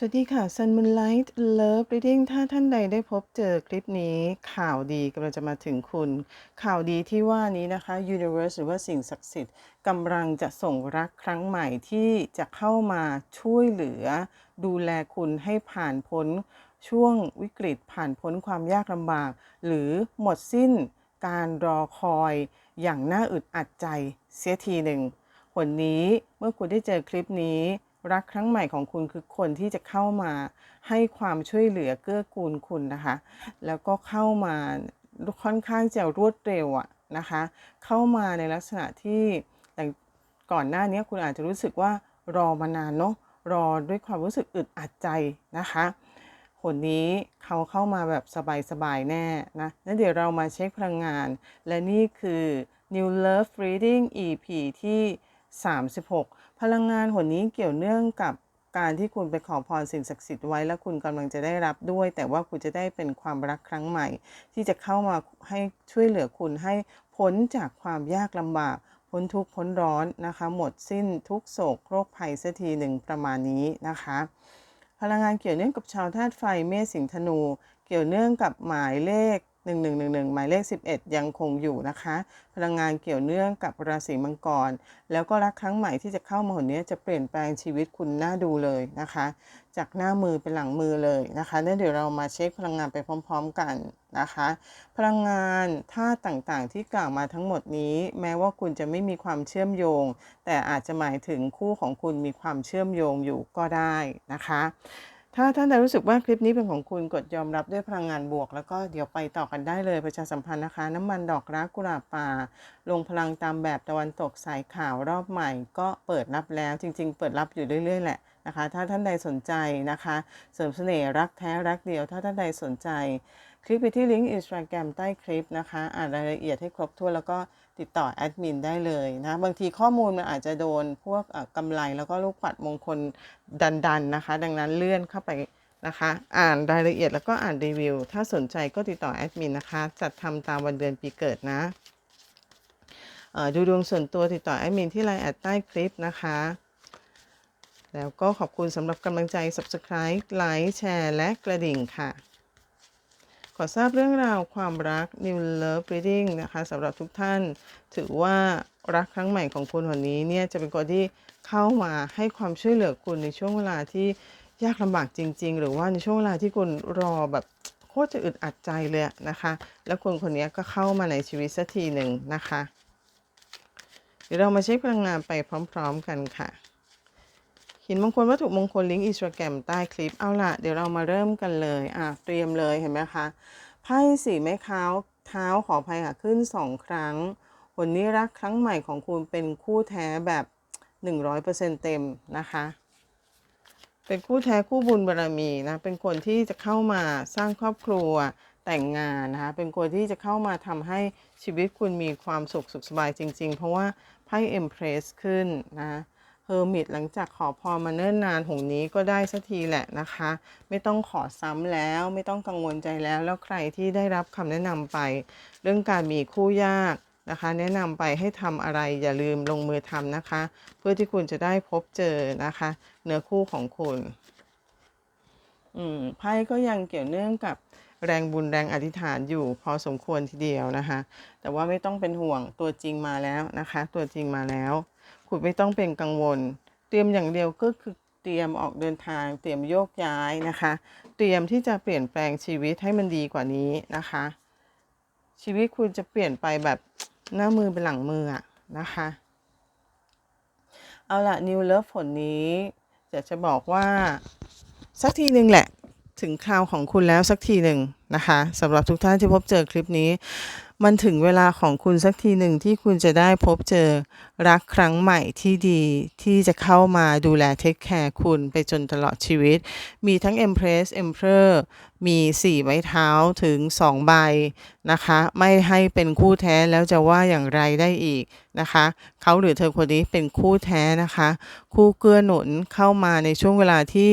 สวัสดีค่ะ Sun Moonlight Love Reading ถ้าท่านใดได้พบเจอคลิปนี้ข่าวดีกำลังจะมาถึงคุณ ข่าวดีที่ว่านี้นะคะ Universe หรือว่าสิ่งศักดิ์สิทธิ์กำลังจะส่งรักครั้งใหม่ที่จะเข้ามาช่วยเหลือ ดูแลคุณให้ผ่านพ้นช่วงวิกฤตผ่านพ้นความยากลำบาก หรือหมดสิ้นการรอคอยอย่างน่าอึดอัดใจเสียทีหนึ่งผลนี้เมื่อคุณได้เจอคลิปนี้ รักครั้งใหม่ของคุณคือคนที่จะเข้ามาให้ความช่วยเหลือเกื้อกูลคุณนะคะ แล้วก็เข้ามาค่อนข้างจะรวดเร็วอะนะคะ เข้ามาในลักษณะที่แต่ก่อนหน้านี้คุณอาจจะรู้สึกว่ารอมานานเนาะรอด้วยความรู้สึกอึดอัดใจนะคะคนนี้เขาเข้ามาแบบสบายๆแน่นะนั้นเดี๋ยวเรามาเช็คพลังงาน และนี่คือ New Love Reading EP ที่ 36 พลังงานหนนี้เกี่ยวเนื่องกับการที่คุณไปขอพรสิ่งศักดิ์สิทธิ์ไว้แล้วคุณกำลังจะได้รับด้วย แต่ว่าคุณจะได้เป็นความรักครั้งใหม่ ที่จะเข้ามาให้ช่วยเหลือคุณให้พ้นจากความยากลำบาก พ้นทุกข์พ้นร้อนนะคะ หมดสิ้นทุกโศกโรคภัยสักทีหนึ่งประมาณนี้นะคะ พลังงานเกี่ยวเนื่องกับชาวธาตุไฟเมษสิงธนู เกี่ยวเนื่องกับหมายเลข 1111 หมายเลข 11 ยังคงอยู่นะคะ พลังงานเกี่ยวเนื่องกับราศีมังกร แล้วก็รักครั้งใหม่ที่จะเข้ามาหนนี้จะเปลี่ยนแปลงชีวิตคุณน่าดูเลยนะคะ จากหน้ามือเป็นหลังมือเลยนะคะนั่นเดี๋ยวเรามาเช็คพลังงานไปพร้อม ๆกันนะคะ พลังงานท่าต่างๆที่กล่าวมาทั้งหมดนี้ แม้ว่าคุณจะไม่มีความเชื่อมโยง แต่อาจจะหมายถึงคู่ของคุณมีความเชื่อมโยงอยู่ก็ได้นะคะ ถ้าท่านใดรู้สึกว่าคลิปนี้เป็นของคุณกดยอมรับด้วยพลังงานบวก แล้วก็เดี๋ยวไปต่อกันได้เลยประชาสัมพันธ์นะคะ น้ำมันดอกรักกุหลาบป่า ลงพลังตามแบบตะวันตกสายขาวรอบใหม่ ก็เปิดรับแล้วจริง ๆ เปิดรับอยู่เรื่อยๆแหละนะคะ ถ้าท่านใดสนใจนะคะ เสริมเสน่ห์รักแท้รักเดียว ถ้าท่านใดสนใจ คลิกไปที่ลิงก์อินสตาแกรมใต้คลิปนะคะ อ่านรายละเอียดให้ครบถ้วนแล้วก็ ติดต่อแอดมินได้เลยนะบางทีข้อมูลมันอาจจะโดนพวกเอ่อกำไรแล้วก็ลูกปัดมงคลดันๆนะคะ ดังนั้นเลื่อนเข้าไปนะคะ อ่านรายละเอียดแล้วก็อ่านรีวิว ถ้าสนใจก็ติดต่อแอดมินนะคะ จัดทำตามวันเดือนปีเกิดนะดูดวงส่วนตัวติดต่อแอดมินที่ไลน์แอดใต้คลิปนะคะ แล้วก็ขอบคุณสำหรับกำลังใจ Subscribe ไลค์แชร์และกระดิ่งค่ะ ขอทราบเรื่องราวความรัก New Love Reading นะคะสำหรับทุกท่าน ถือว่ารักครั้งใหม่ของคุณคนนี้เนี่ยจะเป็นคนที่เข้ามาให้ความช่วยเหลือคุณในช่วงเวลาที่ยากลำบากจริง ๆ หรือว่าในช่วงเวลาที่คุณรอแบบโคตรจะอึดอัดใจเลยนะคะ แล้วคนคนนี้ก็เข้ามาในชีวิตสักทีหนึ่งนะคะเดี๋ยวเรามาเช็คพลังงานไปพร้อม ๆ กันค่ะ หินมงคลวัตถุมงคลลิงก์อินสตาแกรมใต้คลิปเอาล่ะ เดี๋ยวเรามาเริ่มกันเลยอะเตรียมเลยเห็นไหมคะไพ่สีไม้เท้าเท้าขออภัยค่ะขึ้นสองครั้งผลนี้รักครั้งใหม่ของคุณเป็นคู่แท้แบบ 100%เต็มนะคะ เป็นคู่แท้คู่บุญบารมีนะ เป็นคนที่จะเข้ามาสร้างครอบครัวแต่งงานนะคะ เป็นคนที่จะเข้ามาทำให้ชีวิตคุณมีความสุขสุขสบายจริง ๆ เพราะว่าไพ่เอ็มเพรสขึ้นนะ เฮอร์มิตหลังจากขอพรมาเนิ่นนานหงนี้ก็ได้สักทีแหละนะคะ ไม่ต้องขอซ้ำแล้วไม่ต้องกังวลใจแล้ว แล้วใครที่ได้รับคำแนะนำไป เรื่องการมีคู่ยากนะคะ แนะนำไปให้ทำอะไรอย่าลืมลงมือทำนะคะ เพื่อที่คุณจะได้พบเจอนะคะ เนื้อคู่ของคุณอืมไพ่ก็ยังเกี่ยวเนื่องกับแรงบุญแรงอธิษฐานอยู่พอสมควรทีเดียวนะคะ แต่ว่าไม่ต้องเป็นห่วงตัวจริงมาแล้วนะคะ ตัวจริงมาแล้ว คุณไม่ต้องเป็นกังวล เตรียมอย่างเดียวก็คือเตรียมออกเดินทาง เตรียมโยกย้ายนะคะ เตรียมที่จะเปลี่ยนแปลงชีวิตให้มันดีกว่านี้นะคะ ชีวิตคุณจะเปลี่ยนไปแบบหน้ามือเป็นหลังมืออะนะคะ เอาละนิวเลิฟผลนี้จะจะบอกว่าสักทีหนึ่งแหละ ถึงคราวของคุณแล้วสักทีหนึ่งนะคะสำหรับทุกท่านที่พบเจอคลิปนี้ มันถึงเวลาของคุณสักทีหนึ่งที่คุณจะได้พบเจอรักครั้งใหม่ที่ดีที่จะเข้ามาดูแลเทคแคร์คุณไปจนตลอดชีวิต มีทั้ง Empress Emperor มี 4 ไม้เท้าถึง 2 ใบนะคะ ไม่ให้เป็นคู่แท้แล้วจะว่าอย่างไรได้อีกนะคะ เขาหรือเธอคนนี้เป็นคู่แท้นะคะ คู่เกื้อหนุนเข้ามาในช่วงเวลาที่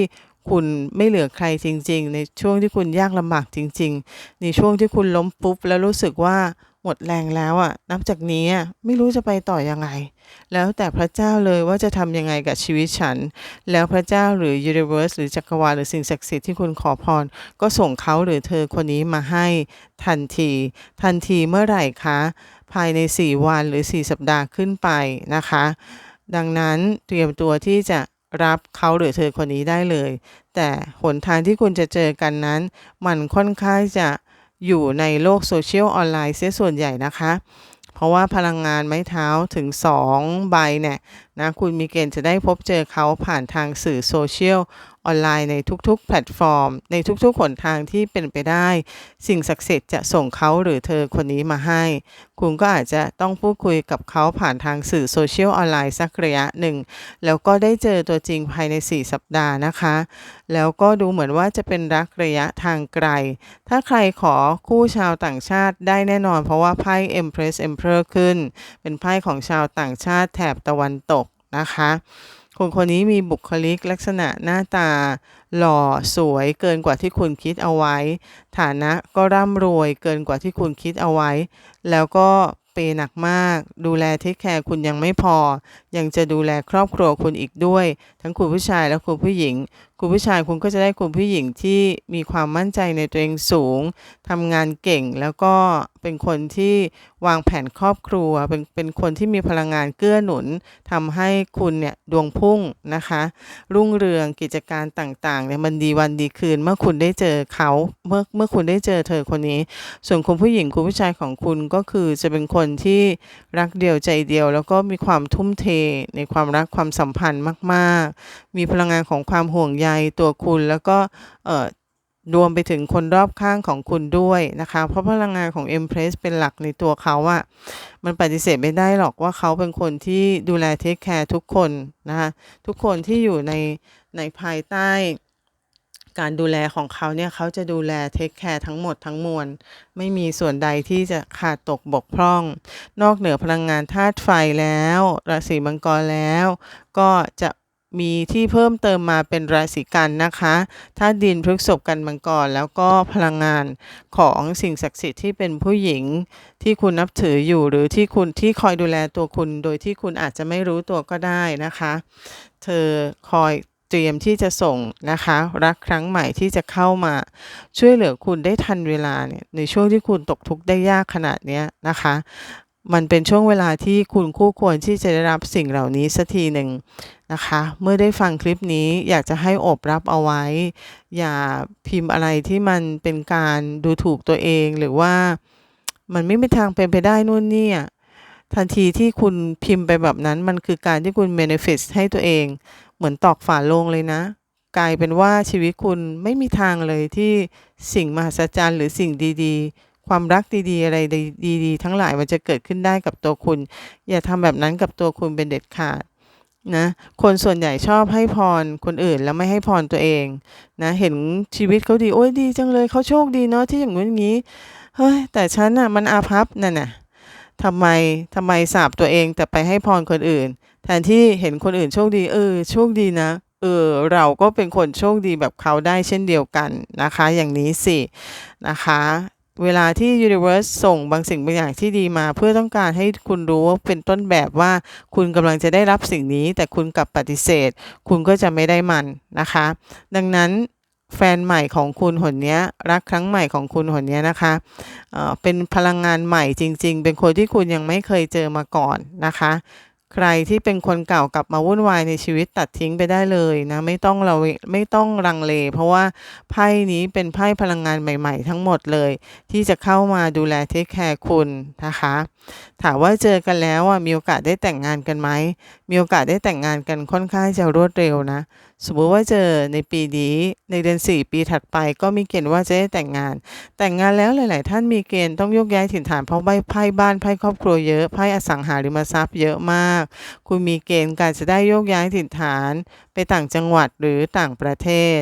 คุณไม่เหลือใครจริง ๆ ในช่วงที่คุณยากลำบากจริง ๆ ในช่วงที่คุณล้มปุ๊บแล้วรู้สึกว่าหมดแรงแล้วอะนับจากนี้ไม่รู้จะไปต่อยังไง แล้วแต่พระเจ้าเลยว่าจะทำยังไงกับชีวิตฉัน แล้วพระเจ้าหรือ universe หรือจักรวาลหรือสิ่งศักดิ์สิทธิ์ที่คุณขอพร ก็ส่งเขาหรือเธอคนนี้มาให้ทันที ทันทีเมื่อไหร่คะ ภายใน 4 วันหรือ 4 สัปดาห์ขึ้นไปนะคะ ดังนั้นเตรียมตัวที่จะ รับเขาหรือเธอคนนี้ได้เลย แต่หนทางที่คุณจะเจอกันนั้น มันค่อนข้างจะอยู่ในโลกโซเชียลออนไลน์เสียส่วนใหญ่นะคะ เพราะว่าพลังงานไม้เท้าถึง 2 ใบเนี่ย นะคุณมีเกณฑ์จะได้พบเจอเขาผ่านทางสื่อโซเชียลออนไลน์ในทุกๆ แพลตฟอร์ม ในทุกๆหนทางที่เป็นไปได้ สิ่งศักดิ์สิทธิ์จะส่งเขาหรือเธอคนนี้มาให้ คุณก็อาจจะต้องพูดคุยกับเขาผ่านทางสื่อโซเชียลออนไลน์สักระยะหนึ่ง แล้วก็ได้เจอตัวจริงภายใน 4 สัปดาห์นะคะ แล้วก็ดูเหมือนว่าจะเป็นรักระยะทางไกล ถ้าใครขอคู่ชาวต่างชาติได้แน่นอน เพราะว่าไพ่ Empress Emperor ขึ้น เป็นไพ่ของชาวต่างชาติแถบตะวันตก นะคะ คนคนนี้มีบุคลิกลักษณะหน้าตา หล่อสวยเกินกว่าที่คุณคิดเอาไว้ ฐานะก็ร่ำรวยเกินกว่าที่คุณคิดเอาไว้ แล้วก็เปย์หนักมาก ดูแลเทคแคร์คุณยังไม่พอ ยังจะดูแลครอบครัวคุณอีกด้วย ทั้งคุณผู้ชายและคุณผู้หญิง คุณผู้ชายคุณก็จะได้คุณผู้หญิงที่มีความมั่นใจในตัวเองสูงทำงานเก่งแล้วก็เป็นคนที่วางแผนครอบครัว เป็นเป็นคนที่มีพลังงานเกื้อหนุนทำให้คุณเนี่ยดวงพุ่งนะคะ รุ่งเรืองกิจการต่างๆเนี่ยมันดีวันดีคืน เมื่อคุณได้เจอเขาเมื่อเมื่อคุณได้เจอเธอคนนี้ ส่วนคุณผู้หญิงคุณผู้ชายของคุณก็คือจะเป็นคนที่รักเดียวใจเดียว แล้วก็มีความทุ่มเทในความรักความสัมพันธ์มาก ๆ มีพลังงานของความห่วงใยตัวคุณแล้วก็เรวมไปถึงคนรอบข้างของคุณด้วยนะคะ เพราะพลังงานของ Empress เป็นหลักในตัวเขาอะมันปฏิเสธไม่ได้หรอกว่าเขาเป็นคนที่ดูแลเทคแคร์ทุกคนนะคะทุกคนที่อยู่ในในภายใต้ การดูแลของเขาเนี่ยเขาจะดูแลเทคแคร์ทั้งหมดทั้งมวล ไม่มีส่วนใดที่จะขาดตกบกพร่อง นอกเหนือพลังงานธาตุไฟแล้วราศีมังกรแล้ว ก็จะมีที่เพิ่มเติมมาเป็นราศีกันนะคะธาตุดินพฤกษภกันมังกรแล้วก็พลังงานของสิ่งศักดิ์สิทธิ์ที่เป็นผู้หญิงที่คุณนับถืออยู่หรือที่คุณที่คอยดูแลตัวคุณ โดยที่คุณอาจจะไม่รู้ตัวก็ได้นะคะ เธอคอย ตรียมที่จะส่งนะคะ รักครั้งใหม่ที่จะเข้ามา ช่วยเหลือคุณได้ทันเวลาเนี่ยในช่วงที่คุณตกทุกข์ได้ยากขนาดเนี้ยนะคะ มันเป็นช่วงเวลาที่คุณคู่ควรที่จะได้รับสิ่งเหล่านี้สักทีหนึ่งนะคะ เมื่อได้ฟังคลิปนี้อยากจะให้อบรับเอาไว้ อย่าพิมพ์อะไรที่มันเป็นการดูถูกตัวเองหรือว่ามันไม่มีทางเป็นไปได้นู่นนี่ทันทีที่คุณพิมพ์ไปแบบนั้นมันคือการที่คุณ manifest ให้ตัวเอง เหมือนตอกฝาโลงเลยนะ กลายเป็นว่าชีวิตคุณไม่มีทางเลยที่สิ่งมหัศจรรย์หรือสิ่งดีๆ ความรักดีๆ อะไรดีๆ ทั้งหลายมันจะเกิดขึ้นได้กับตัวคุณ อย่าทำแบบนั้นกับตัวคุณเป็นเด็ดขาดนะคนส่วนใหญ่ชอบให้พรคนอื่นแล้วไม่ให้พรตัวเองนะเห็นชีวิตเขาดีโอ้ยดีจังเลยเขาโชคดีเนาะที่อย่างนู้นอย่างนี้เฮ้ยแต่ฉันน่ะมันอาภัพนั่นน่ะ ทำไมทำไมสาบตัวเองแต่ไปให้พรคนอื่น แทนที่เห็นคนอื่นโชคดี เออโชคดีนะเออเราก็เป็นคนโชคดีแบบเขาได้เช่นเดียวกันนะคะ อย่างนี้สินะคะเวลาที่ Universe ส่งบางสิ่งบางอย่างที่ดีมาเพื่อต้องการให้คุณรู้ว่าเป็นต้นแบบว่าคุณกำลังจะได้รับสิ่งนี้ แต่คุณกลับปฏิเสธ คุณก็จะไม่ได้มันนะคะ ดังนั้น แฟนใหม่ของคุณหนเนี้ย รักครั้งใหม่ของคุณหนเนี้ยนะคะเเป็นพลังงานใหม่จริง ๆ เป็นคนที่คุณยังไม่เคยเจอมาก่อนนะคะ ใครที่เป็นคนเก่ากลับมาวุ่นวายในชีวิตตัดทิ้งไปได้เลยนะไม่ต้องเราไม่ต้องรังเล เพราะว่าไพ่นี้เป็นไพ่พลังงานใหม่ ๆ ทั้งหมดเลย ที่จะเข้ามาดูแลเทคแคร์คุณนะคะ ถามว่าเจอกันแล้วอะมีโอกาสได้แต่งงานกันไหมมีโอกาสได้แต่งงานกันค่อนข้างจะรวดเร็วนะ สมมุติว่าเจอในปีนี้ในเดือน 4 ปีถัดไป ก็มีเกณฑ์ว่าจะได้แต่งงาน แต่งงานแล้วหลาย ๆ ท่านมีเกณฑ์ต้องโยกย้ายถิ่นฐานเพราะใบไพ่บ้านไพ่ครอบครัวเยอะไพ่อสังหาริมทรัพย์เยอะมาก คุณมีเกณฑ์การจะได้โยกย้ายถิ่นฐานไปต่างจังหวัดหรือต่างประเทศ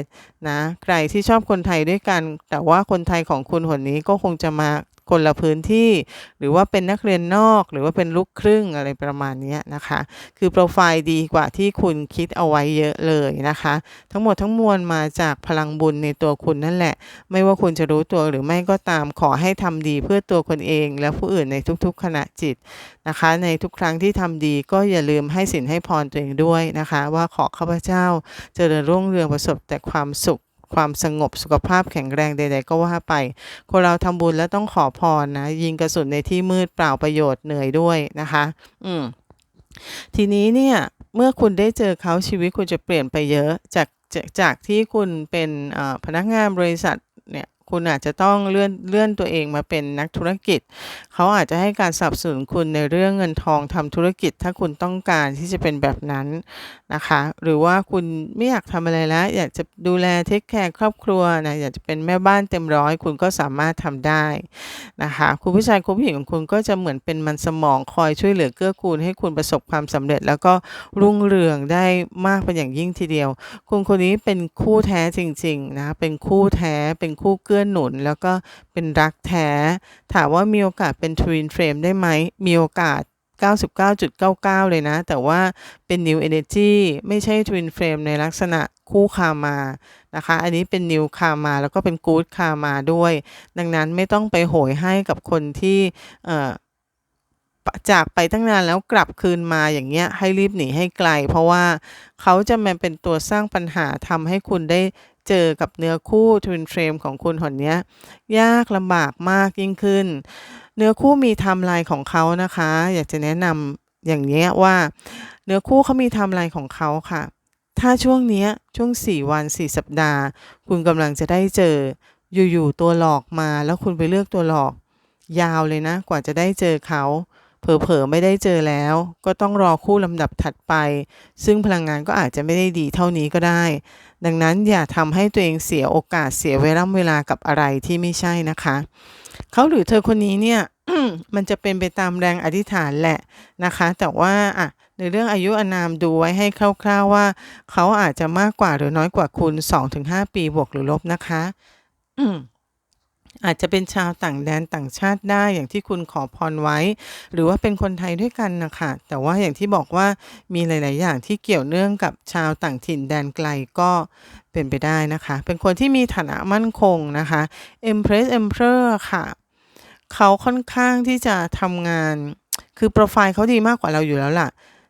นะใครที่ชอบคนไทยด้วยกัน แต่ว่าคนไทยของคุณคนนี้ก็คงจะมา คนละพื้นที่ หรือว่าเป็นนักเรียนนอก หรือว่าเป็นลูกครึ่งอะไรประมาณนี้นะคะ คือโปรไฟล์ดีกว่าที่คุณคิดเอาไว้เยอะเลยนะคะ ทั้งหมดทั้งมวลมาจากพลังบุญในตัวคุณนั่นแหละ ไม่ว่าคุณจะรู้ตัวหรือไม่ก็ตามขอให้ทำดีเพื่อตัวคนเอง และผู้อื่นในทุกๆขณะจิตนะคะ ในทุกครั้งที่ทำดีก็อย่าลืมให้สินให้พรตัวเองด้วยนะคะ ว่าขอข้าพเจ้าเจริญรุ่งเรืองประสบแต่ความสุข ความสงบสุขภาพแข็งแรงใด ๆ ก็ว่าไป คนเราทำบุญแล้วต้องขอพรนะ ยิงกระสุนในที่มืดเปล่าประโยชน์เหนื่อยด้วยนะคะ อืมทีนี้เนี่ยเมื่อคุณได้เจอเขาชีวิตคุณจะเปลี่ยนไปเยอะจากจากที่คุณเป็นพนักงานบริษัท คุณอาจจะต้องเลื่อนเลื่อนตัวเองมาเป็นนักธุรกิจ เขาอาจจะให้การสนับสนุนคุณในเรื่องเงินทองทำธุรกิจ ถ้าคุณต้องการที่จะเป็นแบบนั้นนะคะ หรือว่าคุณไม่อยากทำอะไรแล้ว อยากจะดูแลเทคแคร์ครอบครัวนะอยากจะเป็นแม่บ้านเต็มร้อย คุณก็สามารถทำได้นะคะคุณผู้ชายคุณผู้หญิงของคุณก็จะเหมือนเป็นมันสมองคอยช่วยเหลือเกื้อกูลให้คุณประสบความสำเร็จ แล้วก็รุ่งเรืองได้มากเป็นอย่างยิ่งทีเดียว คุณคนนี้เป็นคู่แท้จริงๆนะเป็นคู่แท้เป็นคู่เกื้อหนุน แล้วก็เป็นรักแท้ ถามว่ามีโอกาสเป็น Twin Flame ได้ไหม มีโอกาส 99.99 เลยนะ แต่ว่าเป็น New Energy ไม่ใช่ Twin Flame ในลักษณะคู่คามานะคะ อันนี้เป็น New คามาแล้วก็เป็น Good คามาด้วย ดังนั้นไม่ต้องไปโหยให้กับคนที่จากไปตั้งนานแล้วกลับคืนมาอย่างเงี้ยให้รีบหนีให้ไกล เพราะว่าเขาจะมาเป็นตัวสร้างปัญหาทำให้คุณได้ เจอกับเนื้อคู่ Twin Flame ของคุณหนเนี้ย ยากลำบากมากยิ่งขึ้น เนื้อคู่มีไทม์ไลน์ของเขานะคะ อยากจะแนะนำอย่างเงี้ว่า เนื้อคู่เขามีไทม์ไลน์ของเขาค่ะ ถ้าช่วงนี้ช่วง 4 วัน 4 สัปดาห์ คุณกำลังจะได้เจออยู่ๆตัวหลอกมาแล้วคุณไปเลือกตัวหลอก ยาวเลยนะ กว่าจะได้เจอเขา เผลอๆไม่ได้เจอแล้ว ก็ต้องรอคู่ลำดับถัดไป ซึ่งพลังงานก็อาจจะไม่ได้ดีเท่านี้ก็ได้ ดังนั้นอย่าทำให้ตัวเองเสียโอกาสเสียเวลาเวลากับอะไรที่ไม่ใช่นะคะ เขาหรือเธอคนนี้เนี่ยมันจะเป็นไปตามแรงอธิษฐานแหละนะคะ แต่ว่าอะในเรื่องอายุอนามดูไว้ให้คร่าวๆว่า เขาอาจจะมากกว่าหรือน้อยกว่าคุณ 2-5 ปีบวกหรือลบนะคะ อืม อาจจะเป็นชาวต่างแดนต่างชาติได้อย่างที่คุณขอพรไว้ หรือว่าเป็นคนไทยด้วยกันนะคะแต่ว่าอย่างที่บอกว่ามีหลาย ๆ อย่างที่เกี่ยวเนื่องกับชาวต่างถิ่นแดนไกลก็เป็นไปได้นะคะ เป็นคนที่มีฐานะมั่นคงนะคะ Empress Emperor ค่ะ เขาค่อนข้างที่จะทำงานคือโปรไฟล์เขาดีมากกว่าเราอยู่แล้วล่ะ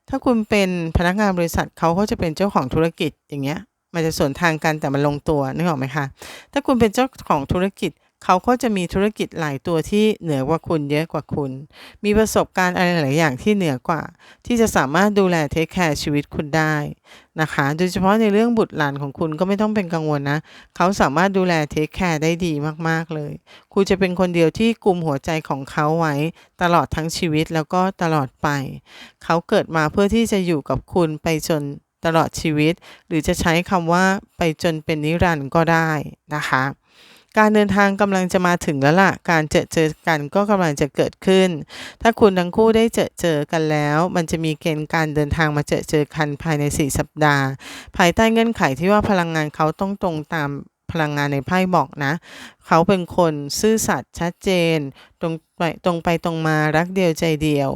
ถ้าคุณเป็นพนักงานบริษัทเขาก็จะเป็นเจ้าของธุรกิจอย่างเงี้ย มันจะสวนทางกันแต่มันลงตัวนึกออกไหมคะ ถ้าคุณเป็นเจ้าของธุรกิจ เขาก็จะมีธุรกิจหลายตัวที่เหนือกว่าคุณเยอะกว่าคุณ มีประสบการณ์อะไรหลายอย่างที่เหนือกว่า ที่จะสามารถดูแลเทคแคร์ชีวิตคุณได้นะคะ โดยเฉพาะในเรื่องบุตรหลานของคุณก็ไม่ต้องเป็นกังวลนะ เขาสามารถดูแลเทคแคร์ได้ดีมากๆเลย คุณจะเป็นคนเดียวที่กลุ่มหัวใจของเขาไว้ตลอดทั้งชีวิตแล้วก็ตลอดไป เขาเกิดมาเพื่อที่จะอยู่กับคุณไปจนตลอดชีวิต หรือจะใช้คำว่าไปจนเป็นนิรันดร์ก็ได้นะคะ การเดินทางกำลังจะมาถึงแล้วล่ะ การเจอเจอกันก็กำลังจะเกิดขึ้น ถ้าคุณทั้งคู่ได้เจอเจอกันแล้ว มันจะมีเกณฑ์การเดินทางมาเจอเจอกันภายใน 4 สัปดาห์ ภายใต้เงื่อนไขที่ว่าพลังงานเขาต้องตรงตามพลังงานในไพ่บอกนะ เขาเป็นคนซื่อสัตย์ชัดเจน ตรงไปตรงไปตรงมารักเดียวใจเดียว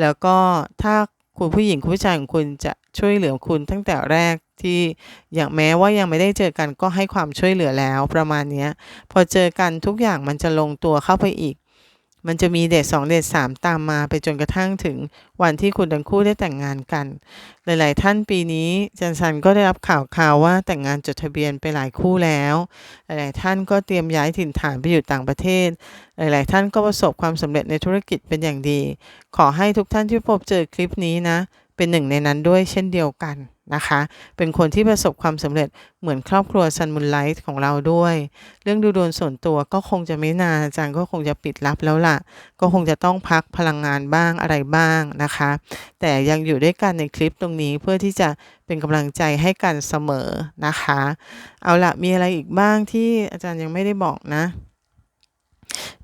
แล้วก็ถ้าคุณผู้หญิงคุณผู้ชายของคุณจะช่วยเหลือคุณตั้งแต่แรก ที่อย่างแม้ว่ายังไม่ได้เจอกันก็ให้ความช่วยเหลือแล้วประมาณนี้พอเจอกันทุกอย่างมันจะลงตัวเข้าไปอีก มันจะมีเดทสองเดทสามตามมาไปจนกระทั่งถึงวันที่คุณทั้งคู่ได้แต่งงานกัน หลาย ๆ ท่านปีนี้จันสันก็ได้รับข่าวข่าวว่าแต่งงานจดทะเบียนไปหลายคู่แล้ว หลาย ๆ ท่านก็เตรียมย้ายถิ่นฐานไปอยู่ต่างประเทศ หลาย ๆ ท่านก็ประสบความสำเร็จในธุรกิจเป็นอย่างดี ขอให้ทุกท่านที่พบเจอคลิปนี้นะ เป็นหนึ่งในนั้นด้วยเช่นเดียวกัน นะคะ เป็นคนที่ประสบความสำเร็จเหมือนครอบครัวซันมุนไลท์ของเราด้วย เรื่องดูดวงส่วนตัวก็คงจะไม่นานอาจารย์ก็คงจะปิดลับแล้วล่ะ ก็คงจะต้องพักพลังงานบ้างอะไรบ้างนะคะ แต่ยังอยู่ด้วยกันในคลิปตรงนี้เพื่อที่จะเป็นกำลังใจให้กันเสมอนะคะ เอาละมีอะไรอีกบ้างที่อาจารย์ยังไม่ได้บอกนะ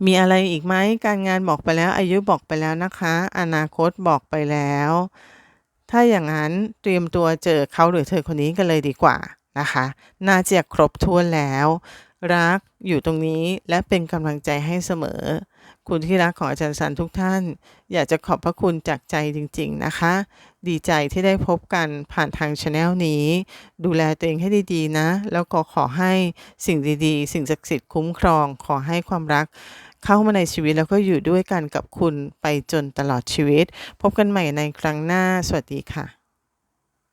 มีอะไรอีกไหมการงานบอกไปแล้วอายุบอกไปแล้วนะคะ อนาคตบอกไปแล้ว ถ้าอย่างนั้นเตรียมตัวเจอเขาหรือเธอคนนี้กันเลยดีกว่านะคะ น่าจะครบถ้วนแล้ว รักอยู่ตรงนี้และเป็นกำลังใจให้เสมอ คุณที่รักของอาจารย์สันทุกท่าน อยากจะขอบพระคุณจากใจจริง ๆนะคะ ดีใจที่ได้พบกันผ่านทางช anel นี้ ดูแลตัวเองให้ดีๆนะ แล้วก็ขอให้สิ่งดีๆ สิ่งศักดิ์สิทธิ์คุ้มครอง ขอให้ความรัก เข้ามาในชีวิตแล้วก็อยู่ด้วยกันกับคุณไปจนตลอดชีวิต พบกันใหม่ในครั้งหน้า สวัสดีค่ะ